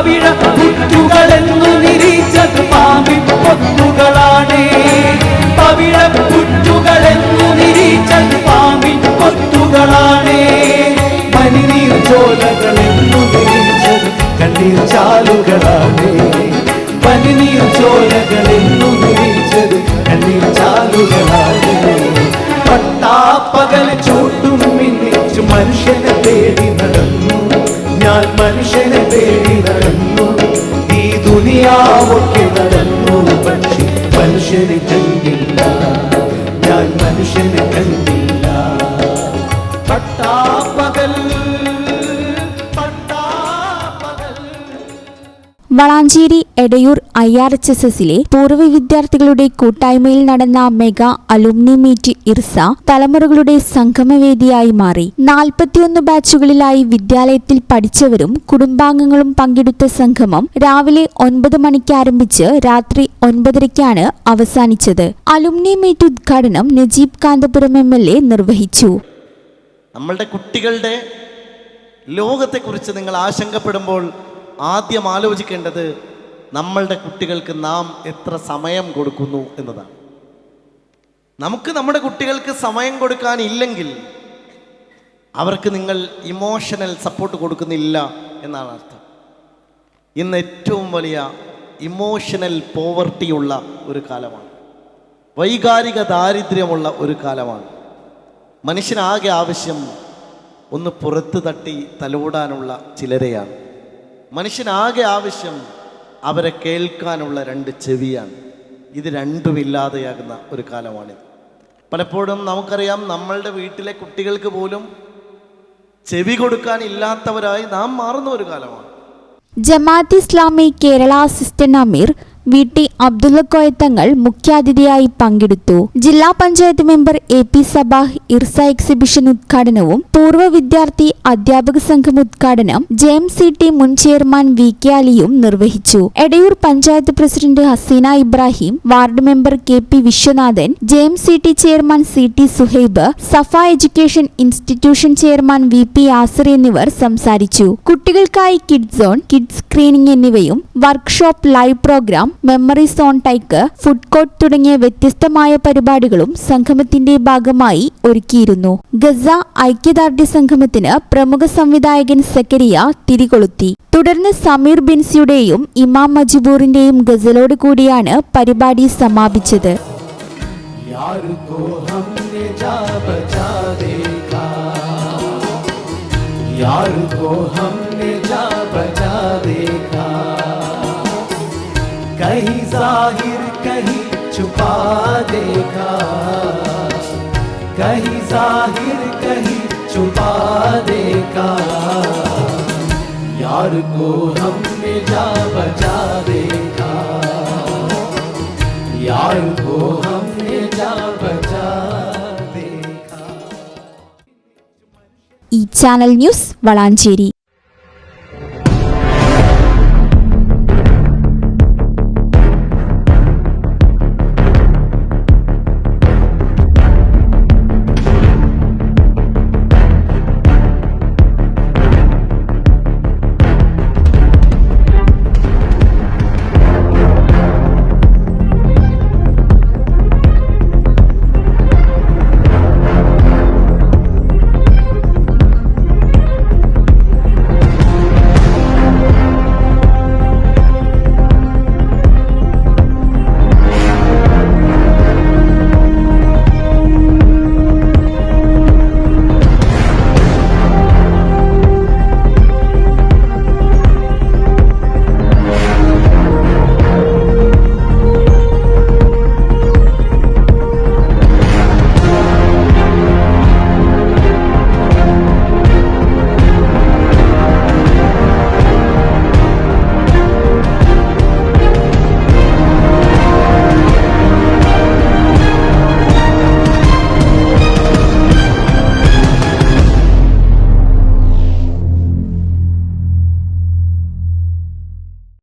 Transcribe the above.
പവിഴ പുറ്റുകളെന്നു നിരീച്ചത് പാമ്പിൻ കൊത്തുകളാണ് പവിഴ പുറ്റുകളെന്നു നിരീച്ചത് പാമ്പിൻ കൊത്തുകളാണ് മനിനീർ ചോലകളെന്നു നിരീച്ചത് കണ്ണീർ ചാലുകളാണ്. മനിനീർ ചോലകളെന്നു നിരീച്ചത് കണ്ണീർ ചാലുകളാണ്. പട്ടാപ്പകൽ ചൂട്ടും മിന്നിച്ചു മനുഷ്യനെ തേടി നടന്നു. ഞാൻ മനുഷ്യനെ ഞാൻ മനുഷ്യനെ കണ്ടില്ല. പട്ടാപ്പകൽ Valanchery Edayur I R H S എസിലെ പൂർവ വിദ്യാർത്ഥികളുടെ കൂട്ടായ്മയിൽ നടന്ന മെഗാ അലുമിനി മീറ്റ് ഇർസ തലമുറകളുടെ സംഗമവേദിയായി മാറി. നാൽപ്പത്തിയൊന്ന് ബാച്ചുകളിലായി വിദ്യാലയത്തിൽ പഠിച്ചവരും കുടുംബാംഗങ്ങളും പങ്കെടുത്ത സംഗമം രാവിലെ ഒൻപത് മണിക്ക് ആരംഭിച്ച് രാത്രി ഒൻപതരയ്ക്കാണ് അവസാനിച്ചത്. അലുമിനി മീറ്റ് ഉദ്ഘാടനം Najeeb Kanthapuram M L A നിർവഹിച്ചു. നമ്മളുടെ കുട്ടികളുടെ ലോകത്തെക്കുറിച്ച് നിങ്ങൾ ആശങ്കപ്പെടുമ്പോൾ ആദ്യം ആലോചിക്കേണ്ടത് നമ്മളുടെ കുട്ടികൾക്ക് നാം എത്ര സമയം കൊടുക്കുന്നു എന്നതാണ്. നമുക്ക് നമ്മുടെ കുട്ടികൾക്ക് സമയം കൊടുക്കാനില്ലെങ്കിൽ അവർക്ക് നിങ്ങൾ ഇമോഷണൽ സപ്പോർട്ട് കൊടുക്കുന്നില്ല എന്നാണ് അർത്ഥം. ഇന്ന് ഏറ്റവും വലിയ ഇമോഷണൽ പോവർട്ടിയുള്ള ഒരു കാലമാണ്. വൈകാരിക ദാരിദ്ര്യമുള്ള ഒരു കാലമാണ്. മനുഷ്യനാകെ ആവശ്യം ഒന്ന് പുറത്ത് തട്ടി തലോടാനുള്ള ചിലരെയാണ്. മനുഷ്യനാകെ ആവശ്യം അവരെ കേൾക്കാനുള്ള രണ്ട് ചെവിയാണ്. ഇത് രണ്ടുമില്ലാതെയാകുന്ന ഒരു കാലമാണിത്. പലപ്പോഴും നമുക്കറിയാം നമ്മളുടെ വീട്ടിലെ കുട്ടികൾക്ക് പോലും ചെവി കൊടുക്കാൻ ഇല്ലാത്തവരായി നാം മാറുന്ന ഒരു കാലമാണ്. Jamaat Islami Kerala assistant Ameer V T Abdulla Koyathangal മുഖ്യാതിഥിയായി പങ്കെടുത്തു. ജില്ലാ panchayat member A P Sabah Irsa exhibition ഉദ്ഘാടനവും പൂർവ വിദ്യാർത്ഥി അധ്യാപക സംഘം ഉദ്ഘാടനം ജെ എം സി ടി മുൻ ചെയർമാൻ വി കെ അലിയും നിർവഹിച്ചു. Edayur panchayat president Haseena Ibrahim ward member K P Viswanathan J M C T chairman C T Suhaib Safa education institution chairman V P Yasar എന്നിവർ സംസാരിച്ചു. കുട്ടികൾക്കായി kids zone kids screening എന്നിവയും workshop live program memory zone ടൈക്ക് food court തുടങ്ങിയ വ്യത്യസ്തമായ പരിപാടികളും സംഗമത്തിന്റെ ഭാഗമായി ഒരുക്കിയിരുന്നു ഗസ ഐക്യദാർഢ്യ സംഗമത്തിന് പ്രമുഖ സംവിധായകൻ സക്കരിയ തിരികൊളുത്തി തുടർന്ന് സമീർ ബിൻസിയുടെയും ഇമാം മജിബൂറിന്റെയും ഗസലോട് കൂടിയാണ് പരിപാടി സമാപിച്ചത് यार को हमने जाहिर कहीं छुपा देखा कहीं जाहिर कहीं छुपा देखा यार को हमने जा बचा देखा यार को हमने जा बचा देखा ഈ ചാനൽ ന്യൂസ് വളാഞ്ചേരി